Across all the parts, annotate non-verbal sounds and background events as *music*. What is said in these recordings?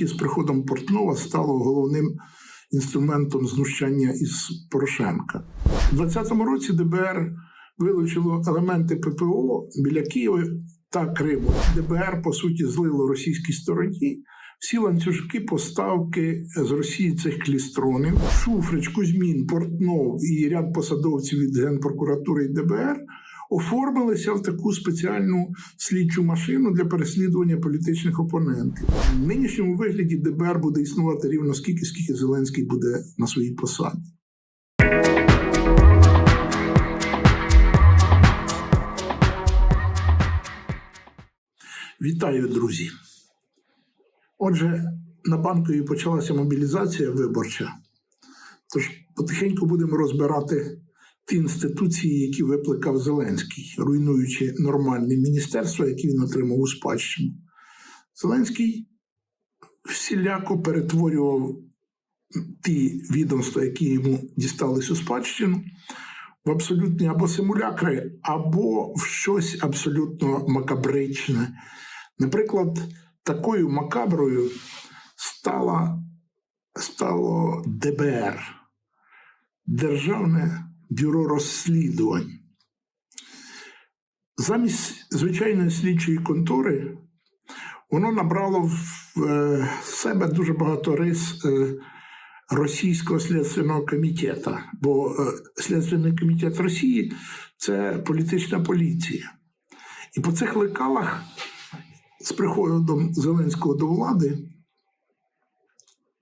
суті, з приходом Портнова стало головним інструментом знущання із Порошенка. У 2020 році ДБР вилучило елементи ППО біля Києва та Криму. ДБР, по суті, злило російській стороні всі ланцюжки поставки з Росії цих клістронів. Шуфрич, Кузьмін, Портнов і ряд посадовців від Генпрокуратури і ДБР оформилися в таку спеціальну слідчу машину для переслідування політичних опонентів. В нинішньому вигляді ДБР буде існувати рівно скільки, скільки Зеленський буде на своїй посаді. Вітаю, друзі. Отже, на банковій почалася мобілізація виборча. Тож потихеньку будемо розбирати ті інституції, які викликав Зеленський, руйнуючи нормальне міністерство, яке він отримав у спадщину. Зеленський всіляко перетворював ті відомства, які йому дістались у спадщину, в абсолютні або симулякри, або в щось абсолютно макабричне. Наприклад, такою макаброю стала, стало ДБР Державне бюро розслідувань. Замість звичайної слідчої контори воно набрало в е, себе дуже багато рис е, Російського слідственного комітету, бо е, Слідственний комітет Росії це політична поліція. І по цих лекалах з приходом Зеленського до влади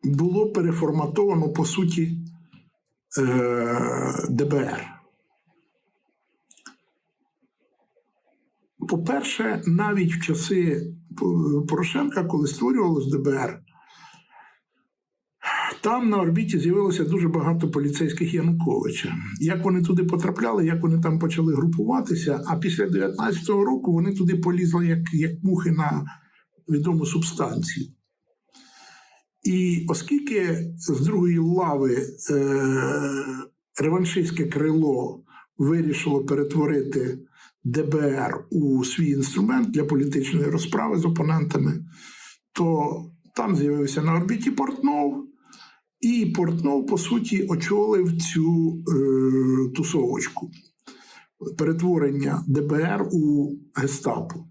було переформатовано по суті ДБР. По-перше, навіть в часи Порошенка, коли створювалось ДБР, там на орбіті з'явилося дуже багато поліцейських Януковича. Як вони туди потрапляли, як вони там почали групуватися, а після 19-го року вони туди полізли як, як мухи на відому субстанцію. І оскільки з другої лави е, реваншистське крило вирішило перетворити ДБР у свій інструмент для політичної розправи з опонентами, то там з'явився на орбіті Портнов. І Портнов, по суті, очолив цю е, тусовочку перетворення ДБР у Гестапо.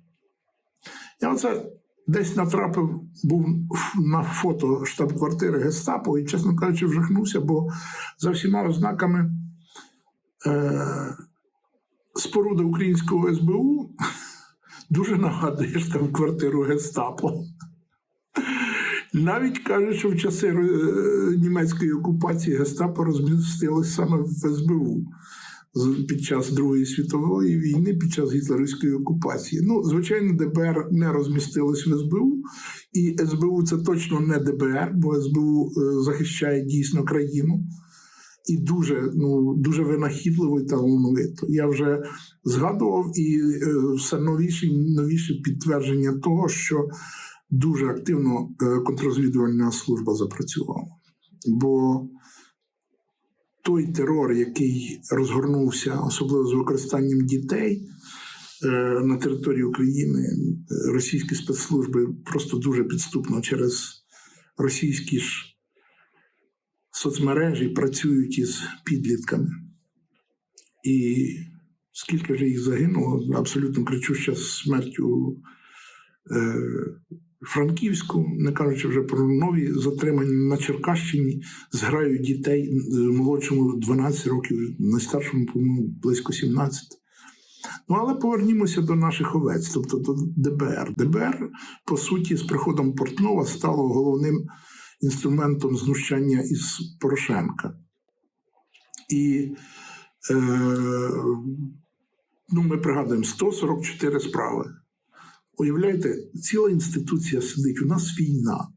Я оце десь натрапив, був на фото штаб-квартири Гестапо і, чесно кажучи, вжахнувся, бо за всіма ознаками е, споруда українського СБУ *laughs* дуже нагадує штаб-квартиру Гестапо. Навіть кажуть, що в часи е, німецької окупації Гестапо розмістилось саме в СБУ під час Другої світової війни, під час гітлерівської окупації. Ну, звичайно, ДБР не розмістилось в СБУ, і СБУ це точно не ДБР, бо СБУ е, захищає дійсно країну. І дуже ну дуже винахідливо і талановито. Я вже згадував і е, все новіше і новіше підтвердження того, що дуже активно е, контррозвідувальна служба запрацювала. Бо той терор, який розгорнувся, особливо з використанням дітей е, на території України, е, російські спецслужби просто дуже підступно через російські ж соцмережі працюють із підлітками. І скільки вже їх загинуло, абсолютно кричуща смертю. Франківську, не кажучи вже про нові затримання на Черкащині з граю дітей молодшому 12 років, найстаршому, по-моєму, близько 17. Ну, але повернімося до наших овець, тобто до ДБР. ДБР, по суті, з приходом Портнова стало головним інструментом знущання із Порошенка. І е, ну, ми пригадуємо 144 справи. Уявляєте, ціла інституція сидить. У нас війна.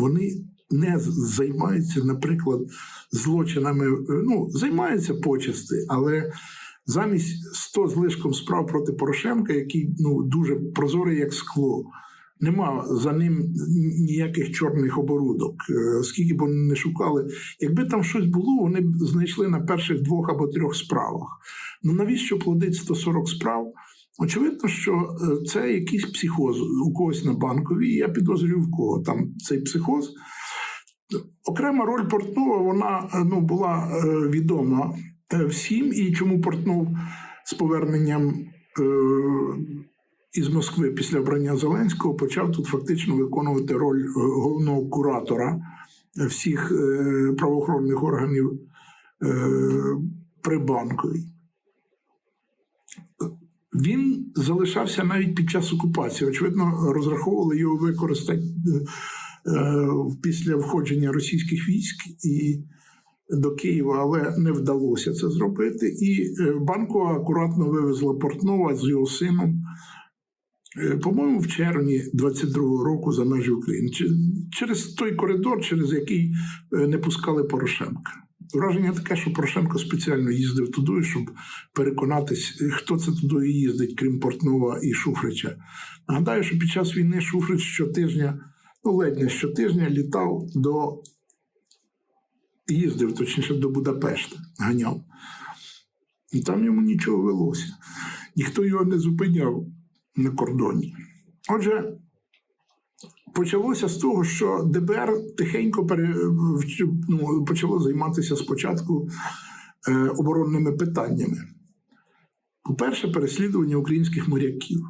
Вони не займаються, наприклад, злочинами. Ну, займаються почасти, але замість 100 з лишком справ проти Порошенка, який ну дуже прозорий, як скло. Нема за ним ніяких чорних оборудок, скільки б вони не шукали. Якби там щось було, вони б знайшли на перших двох або трьох справах. Ну навіщо плодить 140 справ? Очевидно, що е, це якийсь психоз у когось на банковій. Я підозрюю в кого там цей психоз. Окрема роль Портнова вона е, ну, була е, відома всім, і чому Портнов з поверненням із Москви після обрання Зеленського почав тут фактично виконувати роль головного куратора всіх правоохоронних органів при банковій. Він залишався навіть під час окупації. Очевидно, розраховували його використати е, після входження російських військ і до Києва, але не вдалося це зробити. І е, Банкова акуратно вивезла Портнова з його сином. е, По-моєму, в червні 22-го року за межі України через той коридор, через який е, не пускали Порошенка. Враження таке, що Порошенко спеціально їздив туди, щоб переконатись, хто це туди їздить, крім Портнова і Шуфрича. Нагадаю, що під час війни Шуфрич щотижня, ну ледь не щотижня, літав до їздив, точніше, до Будапешта, ганяв. І там йому нічого велося. Ніхто його не зупиняв на кордоні. Отже, почалося з того, що ДБР тихенько ну, почало займатися спочатку е, оборонними питаннями. По-перше, переслідування українських моряків,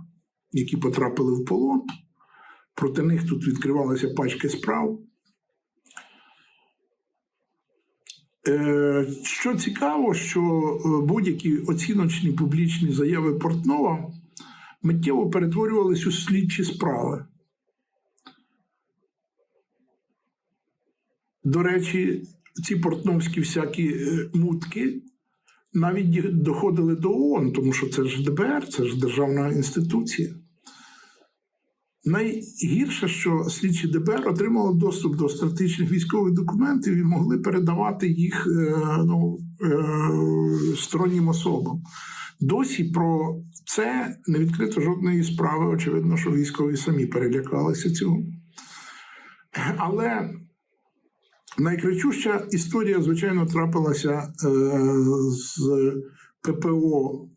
які потрапили в полон. Проти них тут відкривалися пачки справ. Е, Що цікаво, що е, будь-які оціночні публічні заяви Портнова миттєво перетворювалися у слідчі справи. До речі, ці портновські всякі е, мутки навіть доходили до ООН, тому що це ж ДБР, це ж державна інституція. Найгірше, що слідчі ДБР отримали доступ до стратегічних військових документів і могли передавати їх е, ну, е, стороннім особам. Досі про це не відкрито жодної справи. Очевидно, що військові самі перелякалися цього. Але найкрачуща історія, звичайно, трапилася е, з ППО.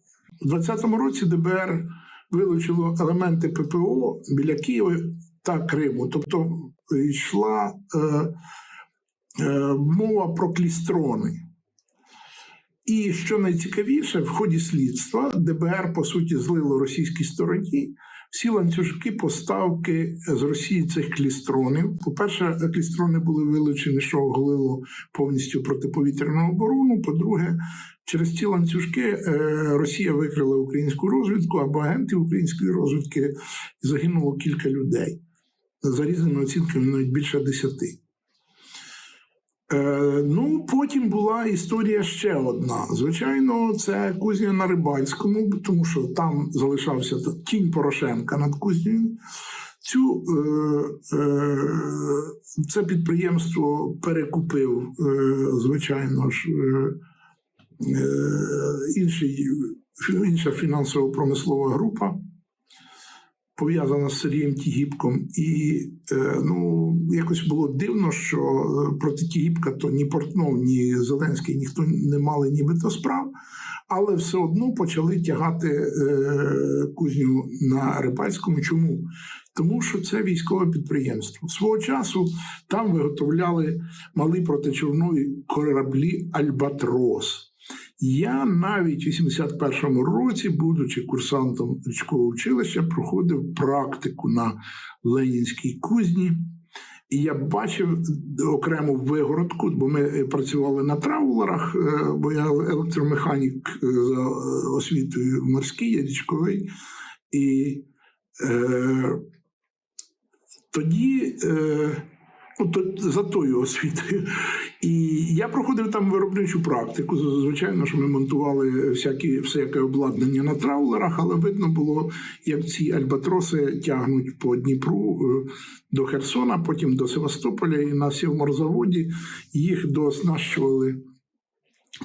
У 2020 році ДБР вилучило елементи ППО біля Києва та Криму. Тобто йшла е, е, мова про клістрони. І що найцікавіше, в ході слідства ДБР по суті злило російській стороні всі ланцюжки поставки з Росії цих клістронів. По-перше, клістрони були вилучені, що оголило повністю протиповітряну оборону. По-друге, через ці ланцюжки е, Росія викрила українську розвідку або агентів української розвідки і загинуло кілька людей. За різними оцінками навіть більше десяти. Е, ну, потім була історія ще одна. Звичайно, це кузня на Рибальському, тому що там залишався тінь Порошенка над кузнею. Цю, е, е, це підприємство перекупив, е, звичайно ж, е, е, інший, інша фінансово-промислова група пов'язана з Сергієм Тігіпком. І е, ну, якось було дивно, що е, проти Тігіпка то ні Портнов, ні Зеленський ніхто не мали нібито справ, але все одно почали тягати е, кузню на Рибальському. Чому? Тому що це військове підприємство. Свого часу там виготовляли малі протичовнові кораблі Альбатрос. Я навіть у 81-му році, будучи курсантом річкового училища, проходив практику на Ленінській кузні. І я бачив окрему вигородку, бо ми працювали на траулерах, е, бо я електромеханік е, за освітою морський, я річковий. І е, тоді. Е, За тою освітою. І я проходив там виробничу практику. Звичайно, що ми монтували всякі, всяке обладнання на траулерах, але видно було, як ці альбатроси тягнуть по Дніпру е, до Херсона, потім до Севастополя, і на сівморзаводі їх дооснащували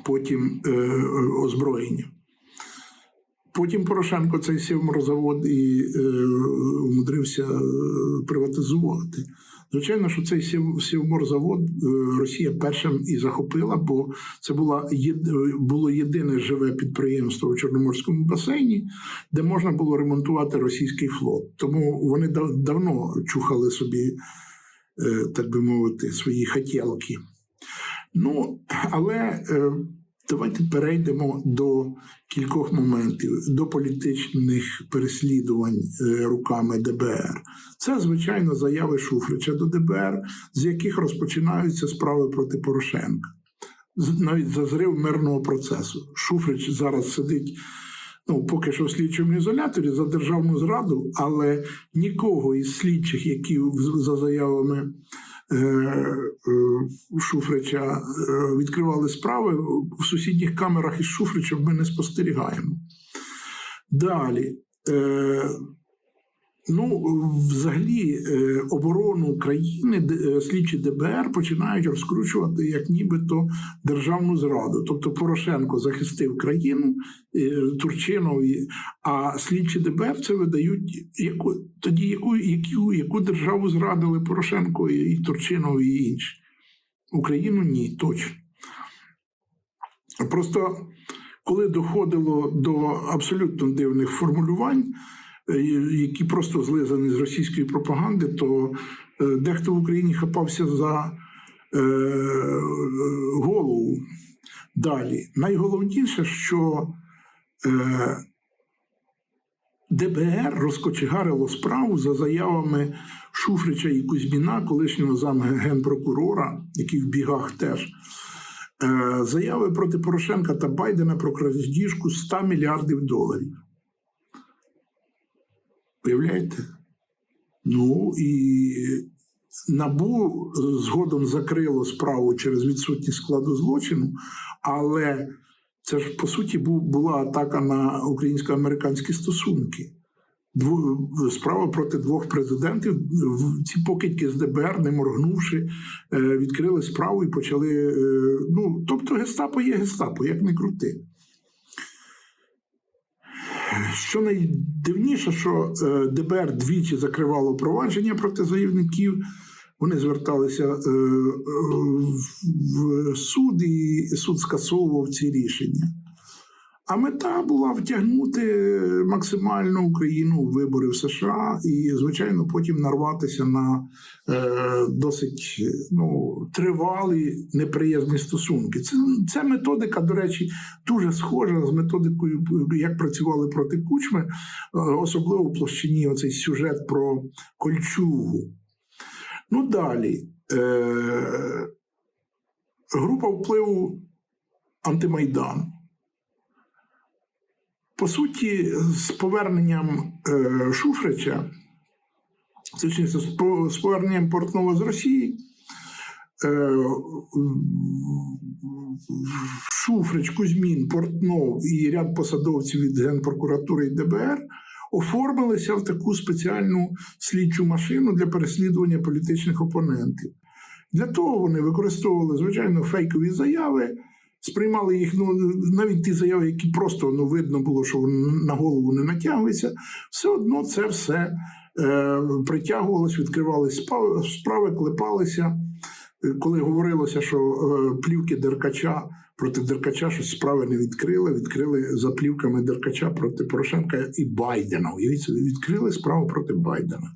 потім е, озброєння. Потім Порошенко цей сівморзавод і е, умудрився е, приватизувати. Звичайно, що цей Сівморзавод е, Росія першим і захопила, бо це була е, було єдине живе підприємство у Чорноморському басейні, де можна було ремонтувати російський флот. Тому вони давно чухали собі, е, так би мовити, свої хотілки. Ну, але давайте перейдемо до кількох моментів, до політичних переслідувань е, руками ДБР. Це, звичайно, заяви Шуфрича до ДБР, з яких розпочинаються справи проти Порошенка. Навіть за зрив мирного процесу. Шуфрич зараз сидить. Ну, поки що в слідчому ізоляторі за державну зраду, але нікого із слідчих, які за заявами Шуфрича е, відкривали справи, в сусідніх камерах із Шуфричем ми не спостерігаємо. Далі. Ну, взагалі, е, оборону країни е, слідчі ДБР починають розкручувати як нібито державну зраду. Тобто Порошенко захистив країну е, Турчинов, а слідчі ДБР це видають яку тоді, яку, яку, яку державу зрадили Порошенко і, Турчинов і інші. Україну ні, точно. Просто коли доходило до абсолютно дивних формулювань, які просто злизані з російської пропаганди, то е, дехто в Україні хапався за е, голову. Далі. Найголовніше, що е, ДБР розкочегарило справу за заявами Шуфрича і Кузьміна, колишнього замгенпрокурора, який в бігах теж. Е, Заяви проти Порошенка та Байдена про крадіжку 100 мільярдів доларів. Уявляєте? Ну і НАБУ згодом закрило справу через відсутність складу злочину, але це ж по суті була атака на українсько-американські стосунки. Справа проти двох президентів. Ці покидьки з ДБР, не моргнувши, е, відкрили справу і почали. е, Ну, тобто, гестапо є гестапо, як не крути. Що найдивніше, що е, ДБР двічі закривало провадження проти заявників. Вони зверталися е, е, в суд, і суд скасовував ці рішення. А мета була втягнути максимально Україну в вибори в США і, звичайно, потім нарватися на е, досить ну, тривалі неприязні стосунки. Це, це методика, до речі, дуже схожа з методикою, як працювали проти кучми, е, особливо в площині оцей сюжет про кольчугу. Ну далі. Е, група впливу антимайдану. По суті, з поверненням е, Шуфрича, точніше, з поверненням Портнова з Росії, е, Шуфрич, Кузьмін, Портнов і ряд посадовців від Генпрокуратури і ДБР оформилися в таку спеціальну слідчу машину для переслідування політичних опонентів. Для того вони використовували, звичайно, фейкові заяви, сприймали їх, ну навіть ті заяви, які просто ну, видно було, що на голову не натягуються, все одно це все е, притягувалось, відкривались справи, справи, клепалися. Е, Коли говорилося, що е, плівки Деркача проти Деркача щось справи не відкрили, відкрили за плівками Деркача проти Порошенка і Байдена. Уявіть собі, відкрили справу проти Байдена.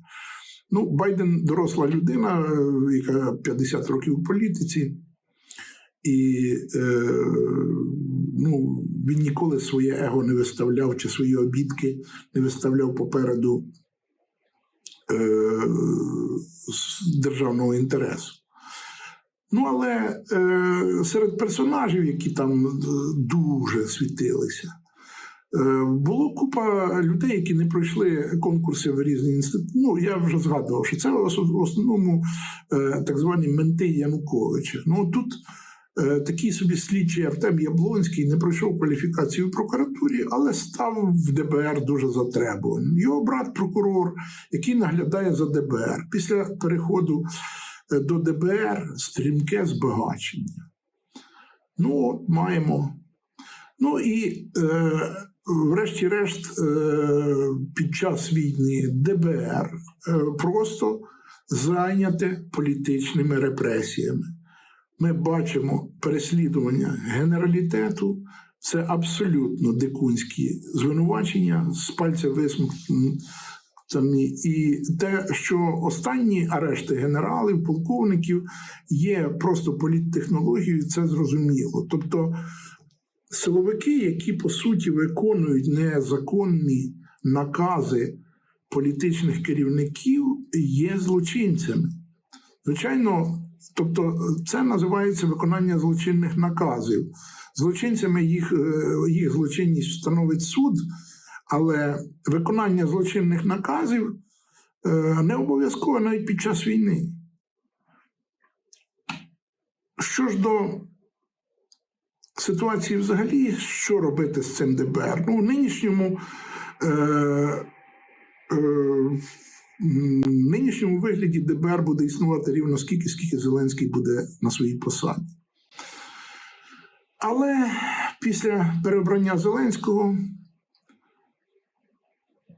Ну, Байден доросла людина, е, яка 50 років у політиці, і е, ну, він ніколи своє его не виставляв чи свої обідки не виставляв попереду е, державного інтересу. Ну, але е, серед персонажів, які там е, дуже світилися, е, було купа людей, які не пройшли конкурси в різні інститути. Ну, я вже згадував, що це в основному е, так звані менти Януковича. Ну, тут такий собі слідчий Артем Яблонський не пройшов кваліфікацію в прокуратурі, але став в ДБР дуже затребуваним. Його брат прокурор, який наглядає за ДБР. Після переходу е, до ДБР стрімке збагачення. Ну, от маємо. Ну і е, врешті-решт, е, під час війни ДБР е, просто зайняте політичними репресіями. Ми бачимо переслідування генералітету, це абсолютно дикунські звинувачення з пальця висмоктані. І те, що останні арешти генералів, полковників є просто політтехнологією, це зрозуміло. Тобто силовики, які по суті виконують незаконні накази політичних керівників, є злочинцями. Звичайно, тобто це називається виконання злочинних наказів. Злочинцями їх, е, їх злочинність встановить суд, але виконання злочинних наказів е, не обов'язково навіть під час війни. Що ж до ситуації взагалі, що робити з цим ДБР? Ну, в нинішньому, е, е, нинішньому вигляді ДБР буде існувати рівно скільки, скільки Зеленський буде на своїй посаді. Але після переобрання Зеленського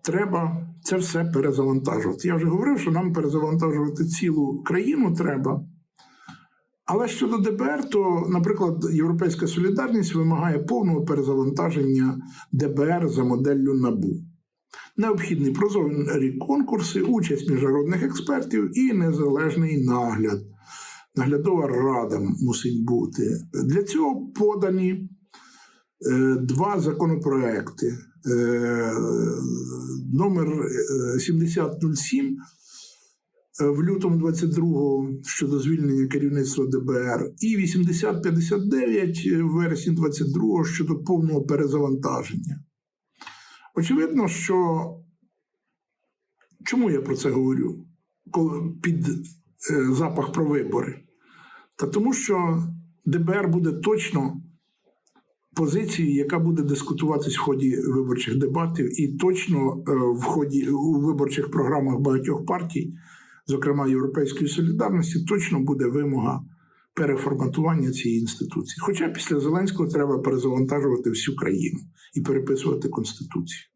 треба це все перезавантажувати. Я вже говорив, що нам перезавантажувати цілу країну треба. Але щодо ДБР, то, наприклад, Європейська солідарність вимагає повного перезавантаження ДБР за моделлю НАБУ. Необхідні прозорі конкурси, участь міжнародних експертів і незалежний нагляд. Наглядова рада мусить бути. Для цього подані е, два законопроекти. Е, номер е, 7007 е, в лютому 22-го щодо звільнення керівництва ДБР, і 8059 в вересні 22-го щодо повного перезавантаження. Очевидно, що чому я про це говорю під е, запах про вибори? Та тому, що ДБР буде точно позицією, яка буде дискутуватись в ході виборчих дебатів, і точно е, в ході у виборчих програмах багатьох партій, зокрема Європейської солідарності, точно буде вимога переформатування цієї інституції. Хоча після Зеленського треба перезавантажувати всю країну і переписувати конституцію.